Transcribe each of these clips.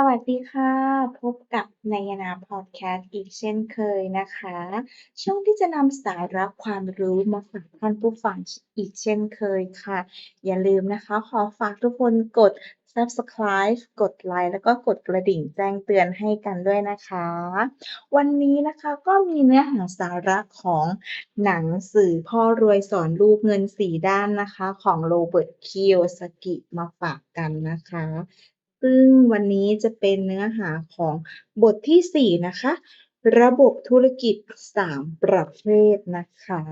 สวัสดีค่ะ พบกับนายนาพอดแคสต์อีกเช่นเคยนะคะ ช่องที่จะนำสาระความรู้มาฝากท่านผู้ฟังอีกเช่นเคยค่ะ อย่าลืมนะคะ ขอฝากทุกคนกด Subscribe กดไลค์แล้วก็กดกระดิ่งแจ้งเตือนให้กันด้วยนะคะ วันนี้นะคะก็มีเนื้อหาสาระของหนังสือพ่อรวยสอนลูกเงินสี่ด้านนะคะ ของโรเบิร์ตคิโยสกิมาฝากกันนะคะ ซึ่งวันนี้จะเป็นเนื้อหาของบทที่ 4 นะคะ ระบบธุรกิจ 3 ประเภทนะคะ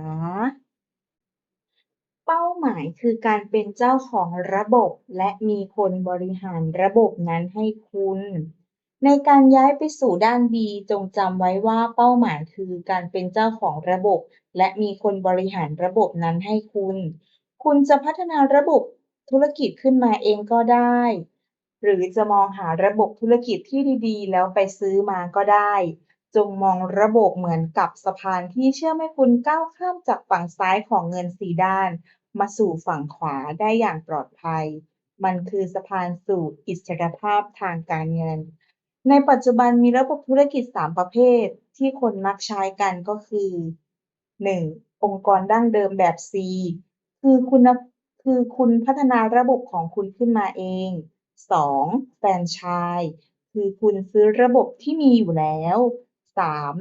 เป้าหมายคือการเป็นเจ้าของระบบและมีคนบริหารระบบนั้นให้คุณ ในการย้ายไปสู่ด้าน B จงจำไว้ว่าเป้าหมายคือการเป็นเจ้าของระบบ และมีคนบริหารระบบนั้นให้คุณ คุณจะพัฒนาระบบธุรกิจขึ้นมาเองก็ได้ หรือจะมองหาระบบธุรกิจที่ดีๆ แล้วไปซื้อมาก็ได้ จงมองระบบเหมือนกับสะพานที่เชื่อมให้คุณก้าวข้ามจากฝั่งซ้ายของเงินสี่ด้าน มาสู่ฝั่งขวาได้อย่างปลอดภัย มันคือสะพานสู่อิสรภาพทางการเงิน ในปัจจุบันมีระบบธุรกิจ 3 ประเภท ที่คนมักใช้กันก็คือ 1. องค์กรดั้งเดิมแบบ C คือคุณคือคุณพัฒนาระบบของคุณขึ้นมาเอง 2. แฟรนไชส์คือคุณซื้อระบบที่มีอยู่แล้ว 3.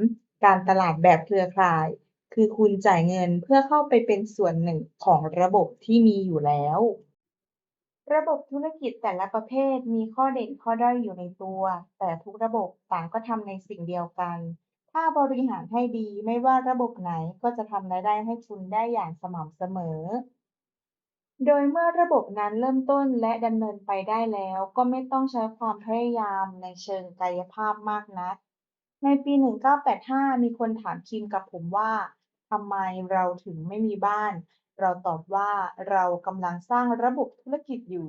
การตลาดแบบเครือข่าย คือคุณจ่ายเงินเพื่อเข้าไปเป็นส่วนหนึ่งของระบบที่มีอยู่แล้ว ระบบธุรกิจแต่ละประเภทมีข้อเด่นข้อด้อยอยู่ในตัว แต่ทุกระบบต่างก็ทำในสิ่งเดียวกัน ถ้าบริหารให้ดีไม่ว่าระบบไหนก็จะทำรายได้ให้คุณได้อย่างสม่ำเสมอ โดยเมื่อระบบนั้นเริ่มต้นและดำเนินไปได้แล้ว ก็ไม่ต้องใช้ความพยายามในเชิงกายภาพมากนัก ในปี 1985 มีคนถามคิมกับผมว่าทำไมเราถึงไม่มีบ้าน เราตอบว่าเรากำลังสร้างระบบธุรกิจอยู่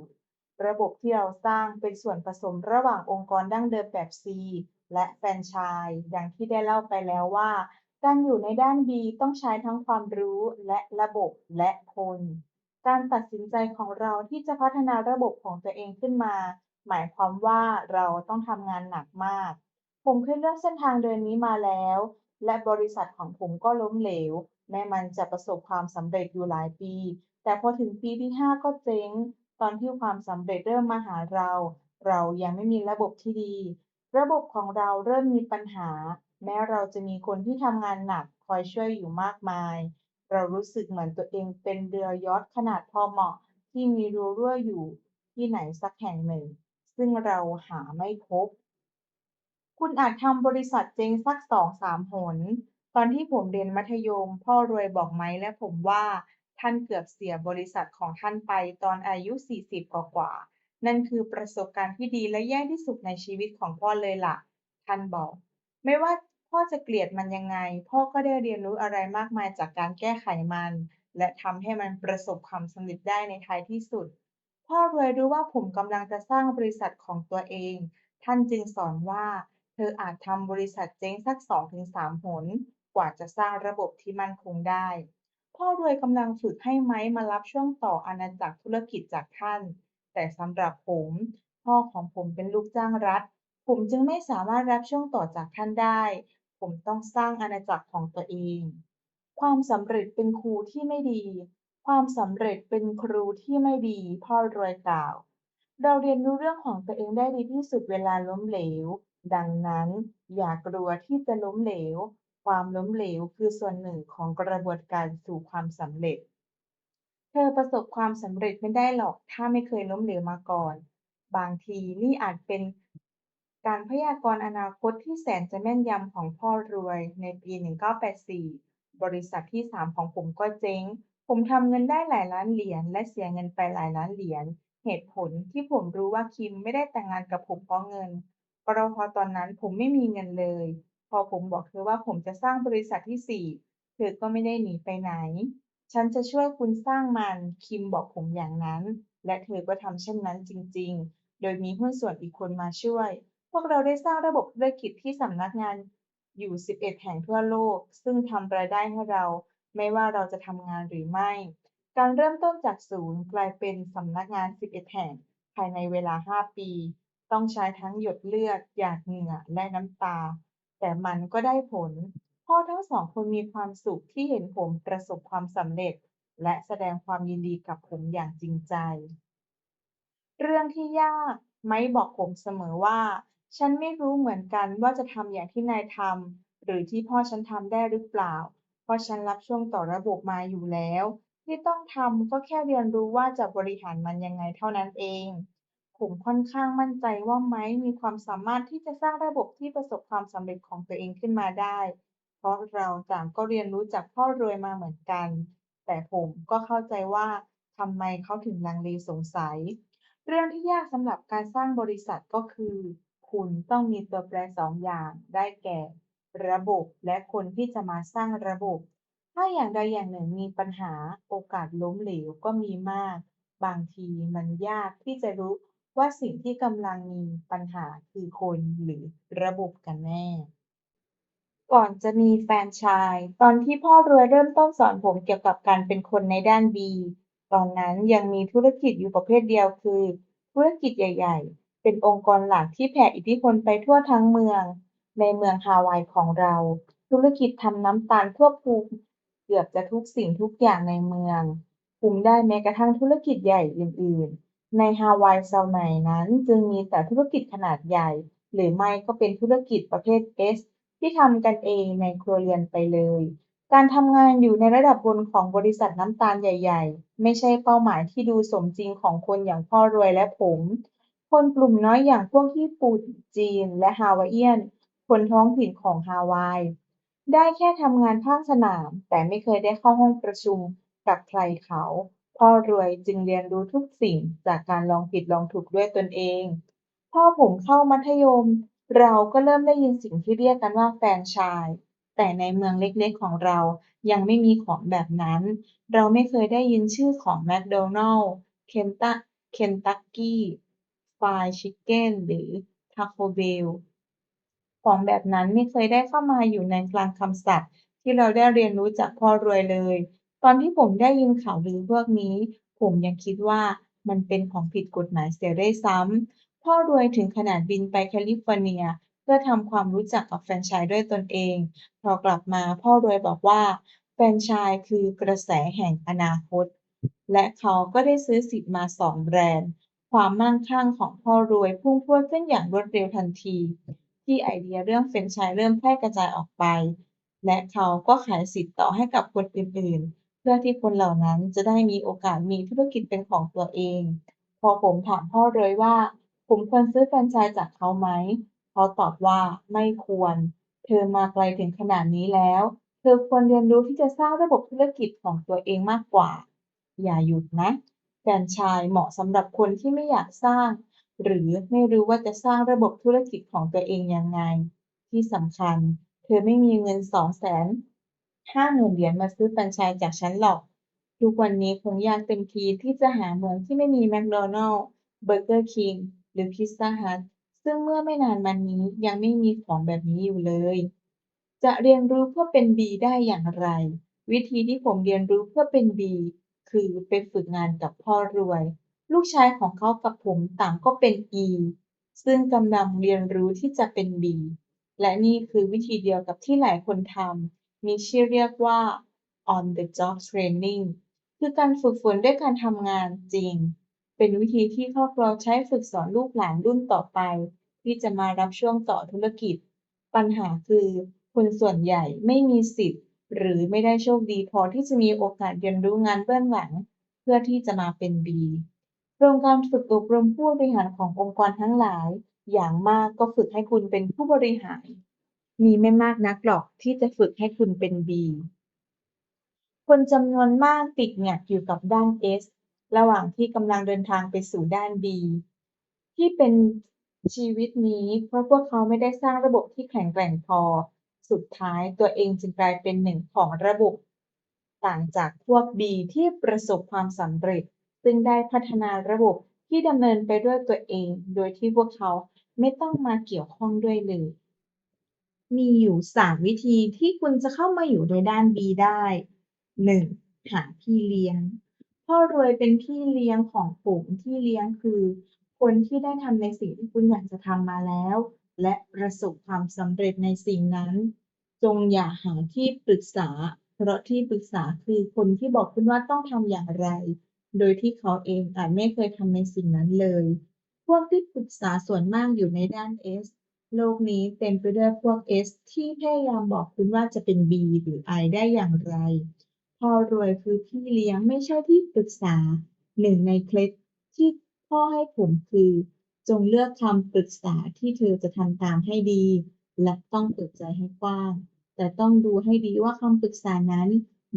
ระบบที่เราสร้างเป็นส่วนผสมระหว่างองค์กรดั้งเดิมแบบ C และแฟรนไชส์ดังที่ได้เล่าไปแล้วว่าการอยู่ในด้าน B ต้องใช้ทั้งความรู้และระบบและคน การตัดสินใจของเราที่จะพัฒนาระบบของตัวเองขึ้นมา หมายความว่าเราต้องทำงานหนักมาก ผมเคยเลือกเส้นทางเดินนี้มาแล้ว และบริษัทของผมก็ล้มเหลว แม้มันจะประสบความสำเร็จอยู่หลายปี แต่พอถึงปีที่ 5 ก็เจ๊ง ตอนที่ความสำเร็จเริ่มมาหาเรา เรายังไม่มีระบบที่ดี ระบบของเราเริ่มมีปัญหา แม้เราจะมีคนที่ทำงานหนักคอยช่วยอยู่มากมาย เรารู้สึกเหมือนตัวเองเป็นเรือยอชต์ขนาดพอเหมาะที่มีรูรั่วอยู่ที่ไหนสักแห่งหนึ่ง ซึ่งเราหาไม่พบ คุณอาจทำบริษัทเจ๊งสัก2-3หน ตอนที่ผมเรียนมัธยม พ่อรวยบอกไหมและผมว่า ท่านเกือบเสียบริษัทของท่านไปตอนอายุ 40 กว่าๆนั่นคือประสบการณ์ที่ดีและแย่ที่สุดในชีวิตของพ่อเลยล่ะ ท่านบอก ไม่ว่า พ่อจะเกลียดมันยังไง พ่อก็ได้เรียนรู้อะไรมากมายจากการแก้ไขมัน และทำให้มันประสบความสำเร็จได้ในท้ายที่สุด พ่อรวยรู้ว่าผมกำลังจะสร้างบริษัทของตัวเอง ท่านจึงสอนว่า เธออาจทำบริษัทเจ๊งสัก 2-3 หน กว่าจะสร้างระบบที่มั่นคงได้ พ่อรวยกำลังฝึกให้ไม้มารับช่วงต่ออาณาจักรธุรกิจจากท่าน แต่สำหรับผม พ่อของผมเป็นลูกจ้างรัฐ ผมจึงไม่สามารถรับช่วงต่อจากท่านได้ ผมต้องสร้างอาณาจักรของตัวเอง ความสำเร็จเป็นครูที่ไม่ดี ความสำเร็จเป็นครูที่ไม่ดี พ่อรวยกล่าว เราเรียนรู้เรื่องของตัวเองได้ดีที่สุดเวลาล้มเหลว ดังนั้นอย่ากลัวที่จะล้มเหลว ความล้มเหลวคือส่วนหนึ่งของกระบวนการสู่ความสำเร็จ เธอประสบความสำเร็จไม่ได้หรอกถ้าไม่เคยล้มเหลวมาก่อน บางทีนี่อาจเป็น การพยากรณ์อนาคตที่แสนจะแม่นยำของพ่อรวยในปี 1984 บริษัทที่ 3 ของผมก็เจ๊ง ผมทำเงินได้หลายล้านเหรียญและเสียเงินไปหลายล้านเหรียญ เหตุผลที่ผมรู้ว่าคิมไม่ได้แต่งงานกับผมเพราะเงินเพราะตอนนั้นผมไม่มีเงินเลย พอผมบอกเธอว่าผมจะสร้างบริษัทที่ 4 เธอก็ไม่ได้หนีไปไหน ฉันจะช่วยคุณสร้างมัน คิมบอกผมอย่างนั้น และเธอก็ทำเช่นนั้นจริง ๆ โดยมีหุ้นส่วนอีกคนมาช่วย วกเราได้สร้างระบบธุรกิจที่สำนักงานอยู่ 11 แห่งทั่วโลก ซึ่งทำรายได้ให้เรา ไม่ว่าเราจะทำงานหรือไม่ การเริ่มต้นจากศูนย์กลายเป็นสำนักงาน 11 แห่ง ภายในเวลา 5 ปี ต้องใช้ทั้งหยดเลือด หยาดเหงื่อ และน้ำตา แต่มันก็ได้ผล พ่อทั้งสองคนมีความสุขที่เห็นผมประสบความสำเร็จ และแสดงความยินดีกับผมอย่างจริงใจ เรื่องที่ยาก ไม้บอกผมเสมอว่า ฉันไม่รู้เหมือนกันว่าจะทำอย่างที่นายทำหรือที่พ่อฉันทำได้หรือเปล่า เพราะฉันรับช่วงต่อระบบมาอยู่แล้ว ที่ต้องทำก็แค่เรียนรู้ว่าจะบริหารมันยังไงเท่านั้นเอง ผมค่อนข้างมั่นใจว่าไม้มีความสามารถที่จะสร้างระบบที่ประสบความสำเร็จของตัวเองขึ้นมาได้ เพราะเราต่างก็เรียนรู้จากพ่อรวยมาเหมือนกัน แต่ผมก็เข้าใจว่าทำไมเขาถึงลังเลสงสัย เรื่องที่ยากสำหรับการสร้างบริษัทก็คือ คุณต้องมีตัวแปรสองอย่างได้แก่ ระบบและคนที่จะมาสร้างระบบ ถ้าอย่างใดอย่างหนึ่งมีปัญหาโอกาสล้มเหลวก็มีมาก บางทีมันยากที่จะรู้ว่าสิ่งที่กำลังมีปัญหาคือคนหรือระบบกันแน่ ก่อนจะมีแฟนชส์ตอนที่พ่อรวยเริ่มต้นสอนผมเกี่ยวกับการเป็นคนในด้าน B ตอนนั้นยังมีธุรกิจอยู่ประเภทเดียวคือ ธุรกิจใหญ่ ๆ เป็นองค์กรหลักที่แผ่อิทธิพลไปทั่วทั้งเมือง ในเมืองฮาวายของเรา ธุรกิจทำน้ำตาลควบคุมเกือบจะทุกสิ่งทุกอย่างในเมือง คุมได้แม้กระทั่งธุรกิจใหญ่อื่น ๆ ในฮาวายสมัยนั้นจึงมีแต่ธุรกิจขนาดใหญ่ หรือไม่ก็เป็นธุรกิจประเภท S ที่ทำกันเองในครัวเรือนไปเลย การทำงานอยู่ในระดับบนของบริษัทน้ำตาลใหญ่ ๆ ไม่ใช่เป้าหมายที่ดูสมจริงของคนอย่างพ่อรวยและผม คนกลุ่มน้อยอย่างพวกญี่ปุ่น จีน และฮาวายเอียน คนท้องถิ่นของฮาวาย ได้แค่ทำงานภาคสนาม แต่ไม่เคยได้เข้าห้องประชุมกับใครเขา พ่อรวยจึงเรียนรู้ทุกสิ่งจากการลองผิดลองถูกด้วยตนเอง พ่อผมเข้ามัธยม เราก็เริ่มได้ยินสิ่งที่เรียกกันว่าแฟนชส์แต่ในเมืองเล็กๆของเรายังไม่มีของแบบนั้น เราไม่เคยได้ยินชื่อของแมคโดนัลด์เคนตะเคนตักกี้ ฟรายชิคเก้นหรือทาโกเบลของแบบนั้นไม่เคยได้เข้ามาอยู่ในคลังคำศัพท์ ที่เราได้เรียนรู้จากพ่อรวยเลย ตอนที่ผมได้ยินข่าวลือพวกนี้ ผมยังคิดว่ามันเป็นของผิดกฎหมายเสียได้ซ้ำพ่อรวยถึงขนาดบินไปแคลิฟอร์เนีย เพื่อทำความรู้จักกับแฟนชส์ด้วยตนเอง พอกลับมาพ่อรวยบอกว่า แฟนชส์คือกระแสแห่งอนาคต และเขาก็ได้ซื้อสิทธิ์มาสองแบรนด์ ความมั่งคั่งของพ่อรวยพุ่งพรวดขึ้นอย่างรวดเร็วทันที ที่ไอเดียเรื่องแฟรนไชส์เริ่มแพร่กระจายออกไป และเขาก็ขายสิทธิ์ต่อให้กับคนอื่นๆ เพื่อที่คนเหล่านั้นจะได้มีโอกาสมีธุรกิจเป็นของตัวเอง พอผมถามพ่อรวยว่า ผมควรซื้อแฟรนไชส์จากเขาไหม เขาตอบว่าไม่ควร เธอมาไกลถึงขนาดนี้แล้ว เธอควรเรียนรู้ที่จะสร้างระบบธุรกิจของตัวเองมากกว่า อย่าหยุดนะ แฟรนไชส์เหมาะสำหรับคนที่ไม่อยากสร้าง หรือไม่รู้ว่าจะสร้างระบบธุรกิจของตัวเองยังไง ที่สำคัญ เธอไม่มีเงิน250,000เหรียญมาซื้อแฟรนไชส์จากฉันหรอก ทุกวันนี้คงยากเต็มทีที่จะหาเมืองที่ไม่มีแมคโดนัลด์เบอร์เกอร์คิงหรือพิซซ่าฮัทซึ่งเมื่อไม่นานมานี้ยังไม่มีของแบบนี้อยู่เลย จะเรียนรู้เพื่อเป็น B ได้อย่างไร วิธีที่ผมเรียนรู้เพื่อเป็น B คือไปฝึกงานกับพ่อรวย ลูกชายของเขากับผมต่างก็เป็น E ซึ่งกำลังเรียนรู้ที่จะเป็น B และนี่คือวิธีเดียวกับที่หลายคนทำ มีชื่อเรียกว่า on the job training คือการฝึกฝนด้วยการทำงานจริง เป็นวิธีที่ครอบครัวใช้ฝึกสอนลูกหลานรุ่นต่อไป ที่จะมารับช่วงต่อธุรกิจ ปัญหาคือคนส่วนใหญ่ไม่มีสิทธิ์ หรือไม่ได้โชคดีพอที่จะมีโอกาสเรียนรู้งานเบื้องหลัง เพื่อที่จะมาเป็น B โครงการฝึกอบรมผู้บริหารขององค์กรทั้งหลาย อย่างมากก็ฝึกให้คุณเป็นผู้บริหาร มีไม่มากนักหรอกที่จะฝึกให้คุณเป็น B คนจำนวนมากติดแงกอยู่กับด้าน S ระหว่างที่กำลังเดินทางไปสู่ด้าน B ที่เป็นชีวิตนี้เพราะพวกเขาไม่ได้สร้างระบบที่แข็งแกร่งพอ สุดท้ายตัวเองจึงกลายเป็นหนึ่งของระบบ ต่างจากพวก B ที่ประสบความสำเร็จ ซึ่งได้พัฒนาระบบที่ดำเนินไปด้วยตัวเอง โดยที่พวกเขาไม่ต้องมาเกี่ยวข้องด้วยเลย มีอยู่ 3 วิธีที่คุณจะเข้ามาอยู่ในด้าน B ได้ 1. หาพี่เลี้ยง พ่อรวยเป็นพี่เลี้ยงของผมพี่เลี้ยงคือ คนที่ได้ทำในสิ่งที่คุณอยากจะทำมาแล้ว และประสบความสำเร็จในสิ่งนั้น จงอย่าหาที่ปรึกษา เพราะที่ปรึกษาคือคนที่บอกคุณว่าต้องทำอย่างไร โดยที่เขาเองอาจไม่เคยทำในสิ่งนั้นเลย พวกที่ปรึกษาส่วนมากอยู่ในด้าน S โลกนี้เต็มไปด้วยพวก S ที่พยายามบอกคุณว่าจะเป็น B หรือ I ได้อย่างไรพ่อรวยคือพี่เลี้ยงไม่ใช่ที่ปรึกษาหนึ่งในเคล็ดที่พ่อให้ผมคือ จงเลือกคำปรึกษาที่เธอจะทำตามให้ดี และต้องเปิดใจให้กว้าง แต่ต้องดูให้ดีว่าคำปรึกษานั้น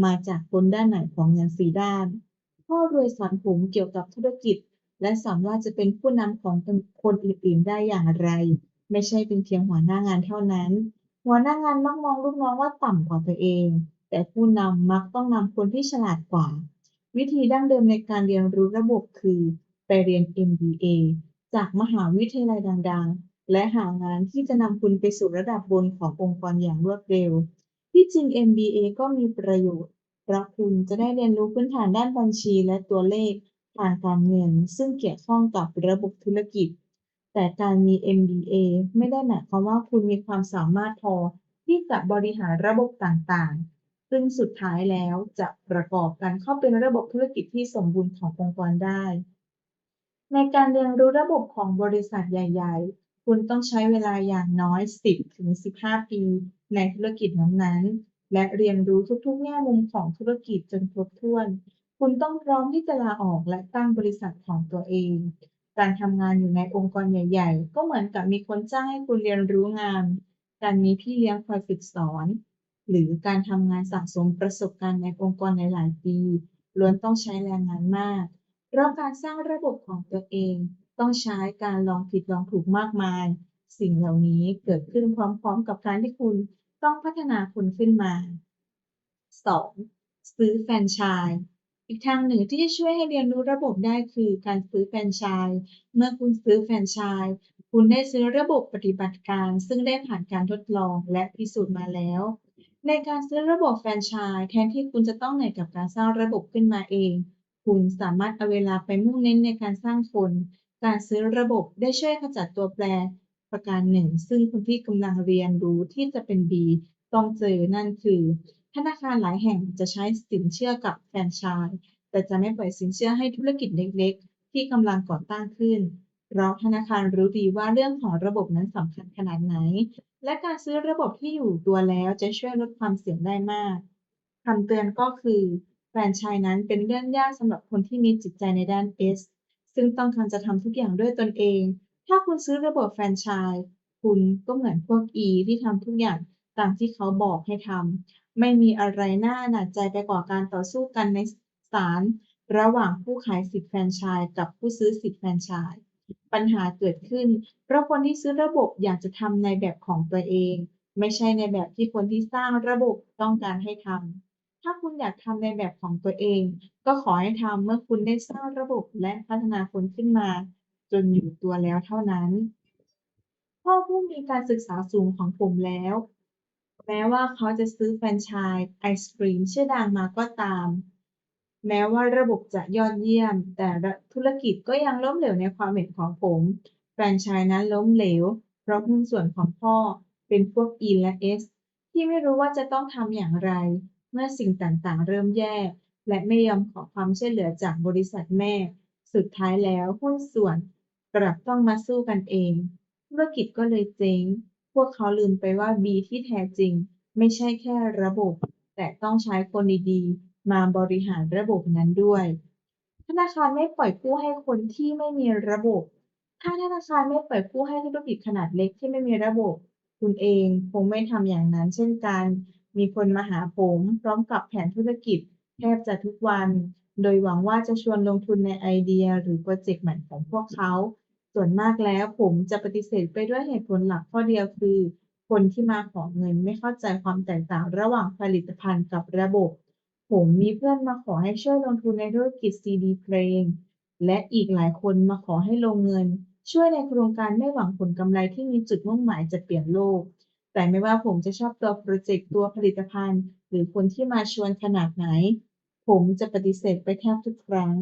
มาจากคนด้านไหนของเงินสีด้าน พ่อรวยสอนผมเกี่ยวกับธุรกิจ และสอนว่าจะเป็นผู้นำของคนอื่นๆได้อย่างไร ไม่ใช่เป็นเพียงหัวหน้างานเท่านั้น หัวหน้างานมักมองลูกน้องว่าต่ำกว่าตัวเอง แต่ผู้นำมักต้องนำคนที่ฉลาดกว่า วิธีดั้งเดิมในการเรียนรู้ระบบคือ ไปเรียน MBA จากมหาวิทยาลัยดังๆ และหางานที่จะนำคุณไปสู่ระดับบนขององค์กรอย่างรวดเร็ว ที่จริง MBA ก็มีประโยชน์เพราะคุณจะได้เรียนรู้พื้นฐานด้านบัญชีและตัวเลขทางการเงิน ซึ่งเกี่ยวข้องกับระบบธุรกิจ แต่การมี MBA ไม่ได้หมายความว่าคุณมีความสามารถพอที่จะบริหารระบบต่างๆ ซึ่งสุดท้ายแล้วจะประกอบกันเข้าเป็นระบบธุรกิจที่สมบูรณ์ขององค์กรได้ ในการเรียนรู้ระบบของบริษัทใหญ่ ๆ คุณต้องใช้เวลาอย่างน้อย 10ถึง15 ปี ในธุรกิจนั้นๆ และเรียนรู้ทุกๆ แง่มุมของธุรกิจจนครบถ้วน คุณต้องพร้อมที่จะลาออกและตั้งบริษัทของตัวเอง การทำงานอยู่ในองค์กรใหญ่ ๆ ก็เหมือนกับมีคนจ้างให้คุณเรียนรู้งาน การมีพี่เลี้ยงคอยฝึกสอน หรือการทำงานสะสมประสบการณ์ในองค์กรหลายๆปี ล้วนต้องใช้แรงงานมาก เพราะการสร้างระบบของตัวเองต้องใช้การลองผิดลองถูกมากมาย สิ่งเหล่านี้เกิดขึ้นพร้อมๆ กับการที่คุณต้องพัฒนาคนขึ้นมา 2. ซื้อแฟรนไชส์อีกทางหนึ่งที่จะช่วยให้เรียนรู้ระบบได้คือการซื้อแฟรนไชส์เมื่อคุณซื้อแฟรนไชส์คุณได้ซื้อระบบปฏิบัติการ ซึ่งได้ผ่านการทดลองและพิสูจน์มาแล้ว ในการซื้อระบบแฟรนไชส์แทนที่คุณจะต้องเหนื่อยกับการสร้างระบบขึ้นมาเอง คุณสามารถเอาเวลาไปมุ่งเน้นในการสร้างคน การซื้อระบบได้ช่วยขจัดตัวแปรประการหนึ่ง ซึ่งคุณที่กำลังเรียนรู้ที่จะเป็น B ต้องเจอนั่นคือ ธนาคารหลายแห่งจะใช้สินเชื่อกับแฟรนไชส์แต่จะไม่ปล่อยสินเชื่อให้ธุรกิจเล็กๆ ที่กำลังก่อตั้งขึ้นเพราะธนาคารรู้ดีว่าเรื่องของระบบนั้นสำคัญขนาดไหน และการซื้อระบบที่อยู่ตัวแล้วจะช่วยลดความเสี่ยงได้มากคำเตือนก็คือ แฟรนไชส์นั้นเป็นเรื่องยากสำหรับคนที่มีจิตใจในด้าน S ซึ่งต้องการจะทำทุกอย่างด้วยตนเอง ถ้าคุณซื้อระบบแฟรนไชส์คุณก็เหมือนพวก E ที่ทำทุกอย่างตามที่เขาบอกให้ทำไม่มีอะไรน่าหนักใจไปกว่าการต่อสู้กันในศาลระหว่างผู้ขายสิทธิแฟรนไชส์กับผู้ซื้อสิทธิแฟรนไชส์ปัญหาเกิดขึ้น เพราะคนที่ซื้อระบบอยากจะทำในแบบของตัวเอง ไม่ใช่ในแบบที่คนที่สร้างระบบต้องการให้ทำ ถ้าคุณอยากทำในแบบของตัวเอง ก็ขอให้ทำเมื่อคุณได้สร้างระบบและพัฒนาคนขึ้นมา จนอยู่ตัวแล้วเท่านั้น พ่อผู้มีการศึกษาสูงของผมแล้ว แม้ว่าเขาจะซื้อแฟรนไชส์ไอศกรีมชื่อดังมาก็ตาม แม้ว่าระบบจะยอดเยี่ยม แต่ธุรกิจก็ยังล้มเหลวในความเห็นของผม แฟรนไชส์นั้นล้มเหลว เพราะหุ้นส่วนของพ่อเป็นพวก E และ S ที่ไม่รู้ว่าจะต้องทำอย่างไร เมื่อสิ่งต่างๆ เริ่มแย่ และไม่ยอมขอความช่วยเหลือจากบริษัทแม่ สุดท้ายแล้วหุ้นส่วนกลับต้องมาสู้กันเอง ธุรกิจก็เลยเจ๊ง พวกเขาลืมไปว่า B ที่แท้จริง ไม่ใช่แค่ระบบ แต่ต้องใช้คนดีๆ มาบริหารระบบนั้นด้วย ธนาคารไม่ปล่อยกู้ให้คนที่ไม่มีระบบ ถ้าธนาคารไม่ปล่อยกู้ให้ธุรกิจขนาดเล็กที่ไม่มีระบบ คุณเองคงไม่ทำอย่างนั้นเช่นกัน มีคนมาหาผมพร้อมกับแผนธุรกิจแทบจะทุกวัน โดยหวังว่าจะชวนลงทุนในไอเดียหรือโปรเจกต์ใหม่ของพวกเขา ส่วนมากแล้วผมจะปฏิเสธไปด้วยเหตุผลหลักข้อเดียวคือ คนที่มาขอเงินไม่เข้าใจความแตกต่างระหว่างผลิตภัณฑ์กับระบบ ผมมีเพื่อนมาขอให้ช่วยลงทุนในธุรกิจซีดีเพลง และอีกหลายคนมาขอให้ลงเงิน ช่วยในโครงการไม่หวังผลกำไรที่มีจุดมุ่งหมายจะเปลี่ยนโลก แต่ไม่ว่าผมจะชอบตัวโปรเจกต์ตัวผลิตภัณฑ์ หรือคนที่มาชวนขนาดไหน ผมจะปฏิเสธไปแทบทุกครั้ง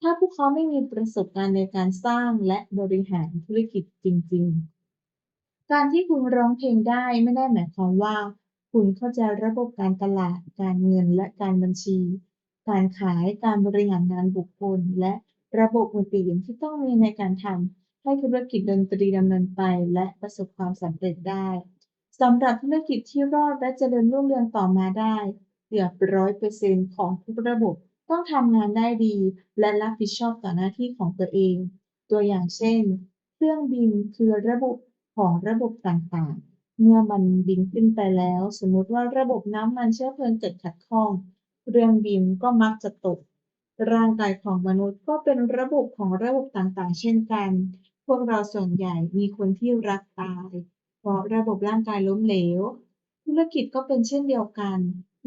ถ้าพวกเขาไม่มีประสบการณ์ในการสร้างและบริหารธุรกิจจริง ๆ การที่คุณร้องเพลงได้ไม่ได้หมายความว่า คุณเข้าใจระบบการตลาด การเงินและการบัญชี การขายการบริหารงานบุคคล และระบบอื่นๆที่ต้องมีในการทำให้ธุรกิจดนตรีดำเนินไปและประสบความสำเร็จได้ สำหรับธุรกิจที่รอดและเจริญรุ่งเรืองต่อมาได้เกือบ100%ของทุกระบบต้องทำงานได้ดี และรับผิดชอบต่อหน้าที่ของตัวเอง ตัวอย่างเช่น เครื่องบินคือระบบของระบบต่างๆ เมื่อมันบินขึ้นไปแล้ว สมมติว่าระบบน้ำมันเชื้อเพลิงเกิดขัดข้อง เครื่องบินก็มักจะตก ร่างกายของมนุษย์ก็เป็นระบบของระบบต่างๆ เช่นกัน พวกเราส่วนใหญ่มีคนที่รักตาย เพราะระบบร่างกายล้มเหลว ธุรกิจก็เป็นเช่นเดียวกัน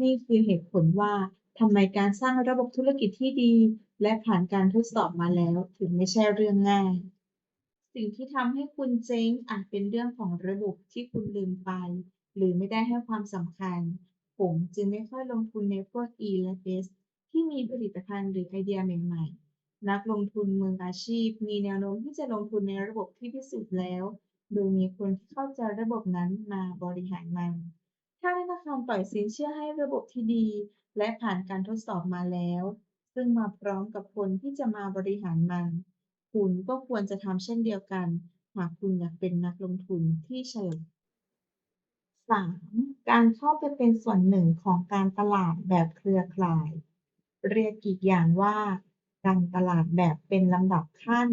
นี่คือเหตุผลว่าทำไมการสร้างระบบธุรกิจที่ดี และผ่านการทดสอบมาแล้วถึงไม่ใช่เรื่องง่าย สิ่งที่ทำให้คุณเจ๊งอาจเป็นเรื่องของระบบที่คุณลืมไป หรือไม่ได้ให้ความสำคัญ ผมจึงไม่ค่อยลงทุนในพวก E และ S ที่มีผลิตภัณฑ์หรือไอเดียใหม่ๆ นักลงทุนมืออาชีพ มีแนวโน้มที่จะลงทุนในระบบที่พิสูจน์แล้ว โดยมีคนที่เข้าใจระบบนั้นมาบริหารมัน ถ้าธนาคารปล่อยสินเชื่อให้ระบบที่ดี และผ่านการทดสอบมาแล้ว ซึ่งมาพร้อมกับคนที่จะมาบริหารมัน คุณก็ควรจะทำเช่นเดียวกัน หากคุณอยากเป็นนักลงทุนที่ฉลาด 3. การเข้าไปเป็นส่วนหนึ่งของการตลาดแบบเครือข่าย เรียกอีกอย่างว่า การตลาดแบบเป็นลำดับขั้น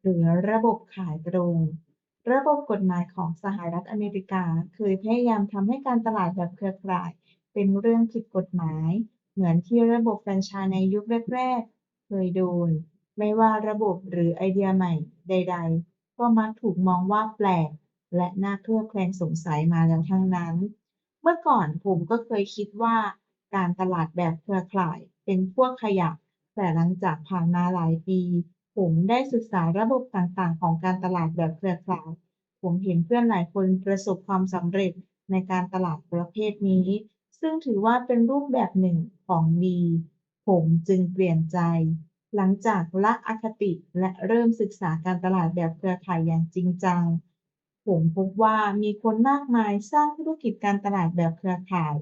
หรือระบบขายตรง ระบบกฎหมายของสหรัฐอเมริกา เคยพยายามทำให้การตลาดแบบเครือข่าย เป็นเรื่องผิดกฎหมาย เหมือนที่ระบบแฟรนไชส์ในยุคแรก ๆ เคยโดน ไม่ว่าระบบหรือไอเดียใหม่ใด ๆ ก็มักถูกมองว่าแปลก และน่าเคลือบแคลงสงสัยมาแล้วทั้งนั้น เมื่อก่อนผมก็เคยคิดว่า การตลาดแบบเครือข่ายเป็นพวกขยะแต่หลังจากผ่านมาหลายปี ผมได้ศึกษาระบบต่างๆ ของการตลาดแบบเครือข่าย ผมเห็นเพื่อนหลายคนประสบความสำเร็จในการตลาดประเภทนี้ ซึ่งถือว่าเป็นรูปแบบหนึ่งของดี ผมจึงเปลี่ยนใจ หลังจากละอคติและเริ่มศึกษาการตลาดแบบเครือข่ายอย่างจริงจัง ผมพบว่ามีคนมากมายสร้างธุรกิจการตลาดแบบเครือข่าย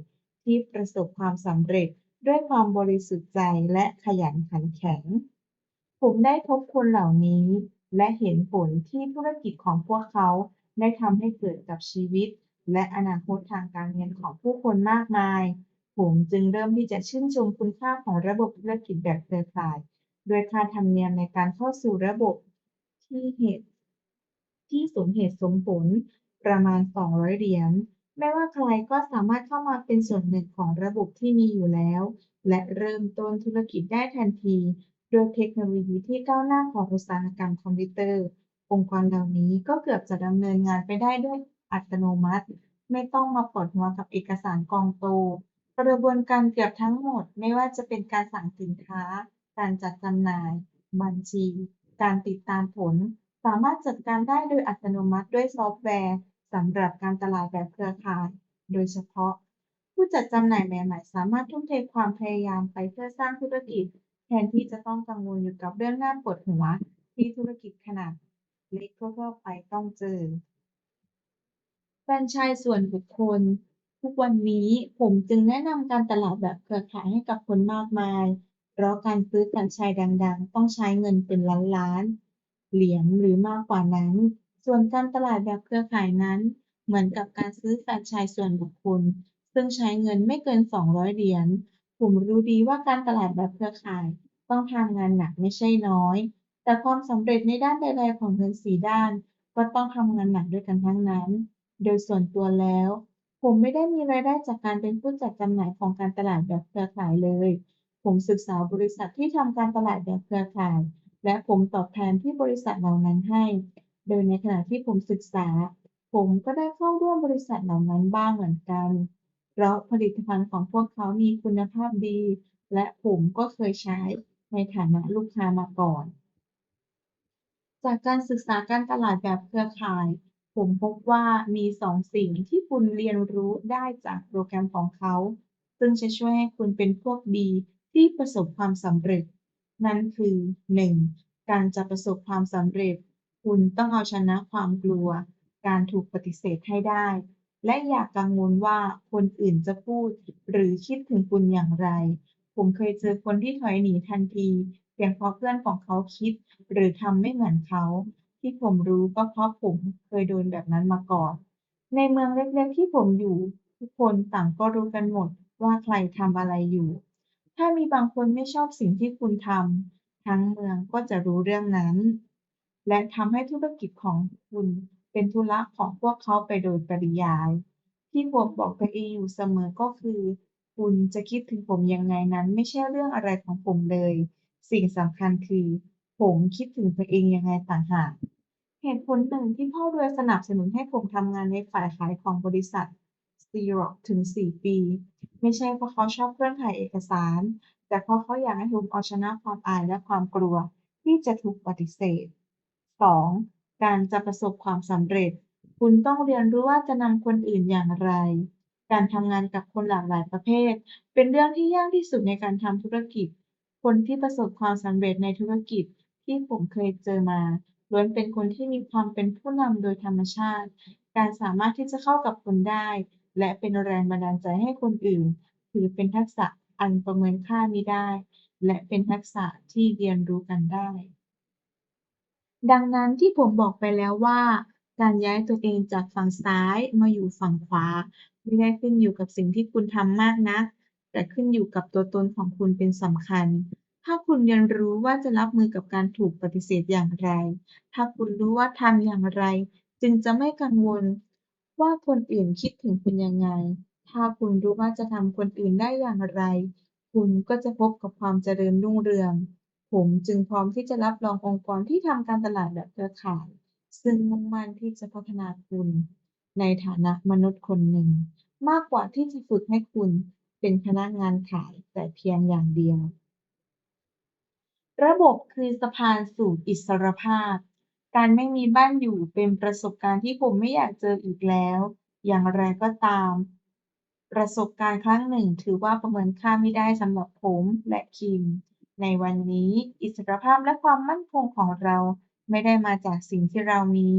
ที่ประสบความสำเร็จด้วยความบริสุทธิ์ใจและขยันขันแข็ง ผมได้พบคนเหล่านี้ และเห็นผลที่ธุรกิจของพวกเขาได้ทำให้เกิดกับชีวิต และอนาคตทางการเงินของผู้คนมากมาย ผมจึงเริ่มที่จะชื่นชมคุณค่าของระบบธุรกิจแบบเครือข่าย โดยค่าธรรมเนียมในการเข้าสู่ระบบที่เหตุ ที่สมเหตุสมผลประมาณ 200 เหรียญไม่ว่าใครก็สามารถเข้ามาเป็นส่วนหนึ่งของระบบที่มีอยู่แล้ว และเริ่มต้นธุรกิจได้ทันที ด้วยเทคโนโลยีที่ก้าวหน้าของอุตสาหกรรมคอมพิวเตอร์ องค์กรเหล่านี้ก็เกือบจะดำเนินงานไปได้ด้วยอัตโนมัติ ไม่ต้องมาปวดหัวกับเอกสารกองโต กระบวนการเกือบทั้งหมด ไม่ว่าจะเป็นการสั่งสินค้า การจัดจำหน่าย บัญชี การติดตามผล สามารถจัดการได้โดยอัตโนมัติด้วยซอฟต์แวร์สำหรับการตลาดแบบเครือข่าย โดยเฉพาะ ผู้จัดจำหน่ายใหม่ๆสามารถทุ่มเทความพยายามไปเพื่อสร้างธุรกิจ แทนที่จะต้องกังวลอยู่กับเรื่องน่าปวดหัวที่ธุรกิจขนาดเล็กทั่วๆไปต้องเจอ แฟรนไชส์ส่วนบุคคล ทุกวันนี้ผมจึงแนะนำการตลาดแบบเครือข่ายให้กับคนมากมาย เพราะการซื้อแฟรนไชส์ดังๆ ต้องใช้เงินเป็นล้านๆ เหรียญหรือมากกว่านั้น ส่วนการตลาดแบบเครือข่ายนั้น เหมือนกับการซื้อแฟรนไชส์ส่วนบุคคล ซึ่งใช้เงินไม่เกิน 200 เหรียญ ผมรู้ดีว่าการตลาดแบบเครือข่าย ต้องทำงานหนักไม่ใช่น้อย แต่ความสำเร็จในด้านใดๆของเงินสี่ด้าน ก็ต้องทำงานหนักด้วยกันทั้งนั้น โดยส่วนตัวแล้ว ผมไม่ได้มีรายได้จากการเป็นผู้จัดจำหน่ายของการตลาดแบบเครือข่ายเลย ผมศึกษาบริษัทที่ทำการตลาดแบบเครือข่าย และผมตอบแทนที่บริษัทเหล่านั้นให้ โดยในขณะที่ผมศึกษา ผมก็ได้เข้าร่วมบริษัทเหล่านั้นบ้างเหมือนกัน เพราะผลิตภัณฑ์ของพวกเขามีคุณภาพดี และผมก็เคยใช้ในฐานะลูกค้ามาก่อน จากการศึกษาการตลาดแบบเครือข่าย ผมพบว่ามีสองสิ่งที่คุณเรียนรู้ได้จากโปรแกรมของเขา ซึ่งจะช่วยให้คุณเป็นพวกดีที่ประสบความสำเร็จ นั่นคือ 1. การจะประสบความสำเร็จ คุณต้องเอาชนะความกลัว การถูกปฏิเสธให้ได้ และอย่ากังวลว่าคนอื่นจะพูดหรือคิดถึงคุณอย่างไร ผมเคยเจอคนที่ถอยหนีทันทีเพียงเพราะเพื่อนของเขาคิด หรือทำไม่เหมือนเขา ที่ผมรู้ก็เพราะผมเคยโดนแบบนั้นมาก่อน ในเมืองเล็กๆที่ผมอยู่ ทุกคนต่างก็รู้กันหมดว่าใครทำอะไรอยู่ ถ้ามีบางคนไม่ชอบสิ่งที่คุณทำทั้งเมืองก็จะรู้เรื่องนั้น และทำให้ธุรกิจของคุณ เป็นธุระของพวกเขาไปโดยปริยาย ที่ผมบอกตัวเองอยู่เสมอก็คือ คุณจะคิดถึงผมยังไงนั้น ไม่ใช่เรื่องอะไรของผมเลย สิ่งสำคัญคือ ผมคิดถึงตัวเองยังไงต่างหากเหตุผลหนึ่งที่พ่อรวยสนับสนุนให้ผมทำงานในฝ่ายขายของบริษัท Xerox ถึง 4 ปี ไม่ใช่เพราะเขาชอบเครื่องถ่ายเอกสาร แต่เพราะเขาอยากให้ผมเอาชนะความอายและความกลัว ที่จะถูกปฏิเสธ 2. การจะประสบความสำเร็จ คุณต้องเรียนรู้ว่าจะนำคนอื่นอย่างไร การทำงานกับคนหลากหลายประเภท เป็นเรื่องที่ยากที่สุดในการทำธุรกิจ คนที่ประสบความสำเร็จในธุรกิจที่ผมเคยเจอมาล้วนเป็นคนที่มีความเป็นผู้นำโดยธรรมชาติ การสามารถที่จะเข้ากับคนได้ และเป็นแรงบันดาลใจให้คนอื่น ถือเป็นทักษะอันประเมินค่ามิได้ และเป็นทักษะที่เรียนรู้กันได้ ดังนั้นที่ผมบอกไปแล้วว่า การย้ายตัวเองจากฝั่งซ้ายมาอยู่ฝั่งขวา ไม่ได้ขึ้นอยู่กับสิ่งที่คุณทำมากนัก แต่ขึ้นอยู่กับตัวตนของคุณเป็นสำคัญ ถ้าคุณเรียนรู้ว่าจะรับมือกับการถูกปฏิเสธอย่างไร ถ้าคุณรู้ว่าทำอย่างไร จึงจะไม่กังวลว่าคนอื่นคิดถึงคุณยังไง ถ้าคุณรู้ว่าจะทำคนอื่นได้อย่างไร คุณก็จะพบกับความเจริญรุ่งเรือง ผมจึงพร้อมที่จะรับรององค์กรที่ทำการตลาดแบบเครือข่าย ซึ่งมุ่งมั่นที่จะพัฒนาคุณ ในฐานะมนุษย์คนหนึ่ง มากกว่าที่จะฝึกให้คุณเป็นพนักงานขายแต่เพียงอย่างเดียว ระบบคือสะพานสู่อิสรภาพ การไม่มีบ้านอยู่เป็นประสบการณ์ที่ผมไม่อยากเจออีกแล้ว อย่างไรก็ตาม ประสบการณ์ครั้งหนึ่งถือว่าประเมินค่าไม่ได้สำหรับผมและคิม ในวันนี้ อิสรภาพและความมั่นคงของเราไม่ได้มาจากสิ่งที่เรามี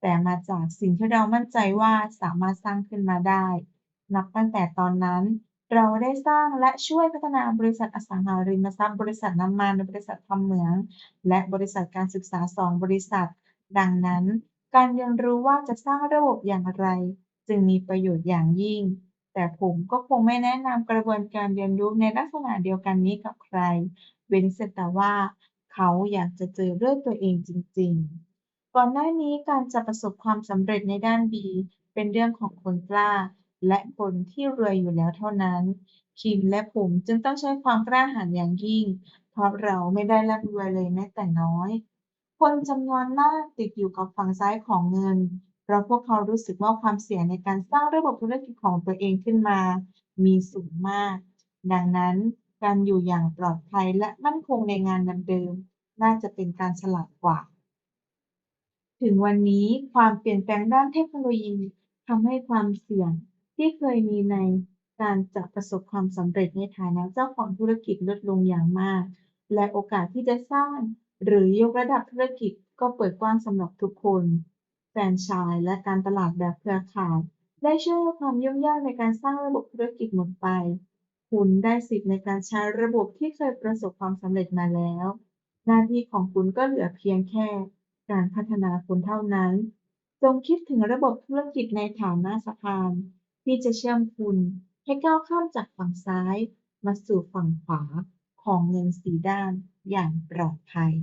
แต่มาจากสิ่งที่เรามั่นใจว่าสามารถสร้างขึ้นมาได้ นับตั้งแต่ตอนนั้น เราได้สร้างและช่วยพัฒนาบริษัทอสังหาริมทรัพย์ บริษัทน้ำมันบริษัททำเหมือง และบริษัทการศึกษา2บริษัท ดังนั้น การเรียนรู้ว่าจะสร้างระบบอย่างไร จึงมีประโยชน์อย่างยิ่งแต่ผมก็คงไม่แนะนำกระบวนการเรียนรู้ในลักษณะเดียวกันนี้กับใคร เว้นเสียแต่ว่าเขาอยากจะเจอด้วยตัวเองจริง ๆ ก่อนหน้านี้การจะประสบความสำเร็จในด้าน B เป็นเรื่องของคนกล้า และคนที่รวยอยู่แล้วเท่านั้น คิมและผมจึงต้องใช้ความกล้าหาญอย่างยิ่ง เพราะเราไม่ได้ร่ำรวยเลยแม้แต่น้อย คนจำนวนมากติดอยู่กับฝั่งซ้ายของเงิน เพราะพวกเขารู้สึกว่าความเสี่ยงในการสร้างระบบธุรกิจของตัวเองขึ้นมา มีสูงมาก ดังนั้น การอยู่อย่างปลอดภัยและมั่นคงในงานเดิมๆน่าจะเป็นการฉลาดกว่า ถึงวันนี้ความเปลี่ยนแปลงด้านเทคโนโลยีทำให้ความเสี่ยงที่เคยมีในการจะประสบความสำเร็จในฐานะเจ้าของธุรกิจลดลงอย่างมาก และโอกาสที่จะสร้างหรือยกระดับธุรกิจก็เปิดกว้างสำหรับทุกคน แฟรนไชส์และการตลาดแบบเครือข่าย ได้ช่วยลดความยุ่งยากในการสร้างระบบธุรกิจหมดไป คุณได้สิทธิ์ในการใช้ระบบที่เคยประสบความสำเร็จมาแล้ว หน้าที่ของคุณก็เหลือเพียงแค่ การพัฒนาคุณเท่านั้น จงคิดถึงระบบธุรกิจในฐานะสะพาน ที่จะเชื่อมคุณให้ก้าวข้ามจากฝั่งซ้าย มาสู่ฝั่งขวาของเงินสีด้านอย่างปลอดภัย